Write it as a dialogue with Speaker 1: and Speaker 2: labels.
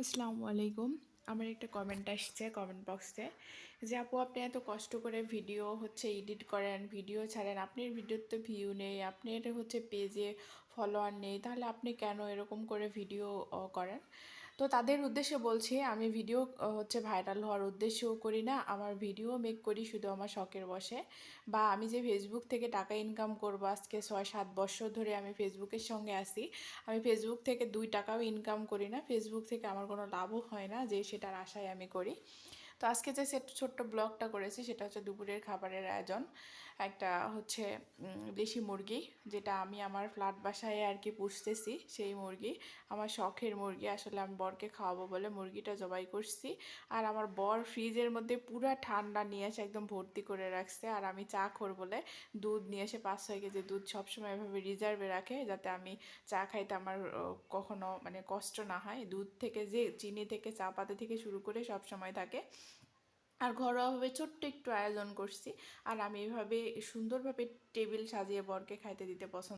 Speaker 1: আসসালামু আলাইকুম। আমার একটা কমেন্ট আসছে কমেন্ট বক্সে যে, আপু, আপনি এত কষ্ট করে ভিডিও হচ্ছে এডিট করেন ভিডিও ছাড়েন, আপনার ভিডিওর তো ভিউ নেই আপনার হচ্ছে পেজে ফলোয়ার নেই, তাহলে আপনি কেন এরকম করে ভিডিও করেন? তো তাদের উদ্দেশ্যে বলছি, আমি ভিডিও হচ্ছে ভাইরাল হওয়ার উদ্দেশ্যেও করি না, আমার ভিডিও মেক করি শুধু আমার শখের বসে বা আমি যে ফেসবুক থেকে টাকা ইনকাম করব, আজকে ছয় সাত বছর ধরে আমি ফেসবুকের সঙ্গে আসি আমি ফেসবুক থেকে দুই টাকাও ইনকাম করি না ফেসবুক থেকে আমার কোনো লাভও হয় না, যে সেটার আশায় আমি করি। তো আজকে যে ছোট্ট ব্লগটা করেছি, সেটা হচ্ছে দুপুরের খাবারের আয়োজন। একটা হচ্ছে দেশি মুরগি, যেটা আমি আমার ফ্ল্যাট বাসায় আর কি পুষতেছি, সেই মুরগি। আমার শখের মুরগি, আসলে আমি বরকে খাওয়াবো বলে মুরগিটা জবাই করছি। আর আমার বর ফ্রিজের মধ্যে পুরা ঠান্ডা নিয়ে এসে একদম ভর্তি করে রাখছে। আর আমি চা খোর বলে দুধ নিয়ে এসে পাঁচ ছয় কেজি দুধ সবসময় এভাবে রিজার্ভে রাখে, যাতে আমি চা খাইতে আমার কখনো মানে কষ্ট না হয়। দুধ থেকে যে চিনি থেকে চা পাতা থেকে শুরু করে সব সময় থাকে। আর ঘরোয়াভাবে ছোট্ট একটু আয়োজন করছি। আর আমি এভাবে সুন্দরভাবে টেবিল সাজিয়ে বরকে খাইতে দিতে পছন্দ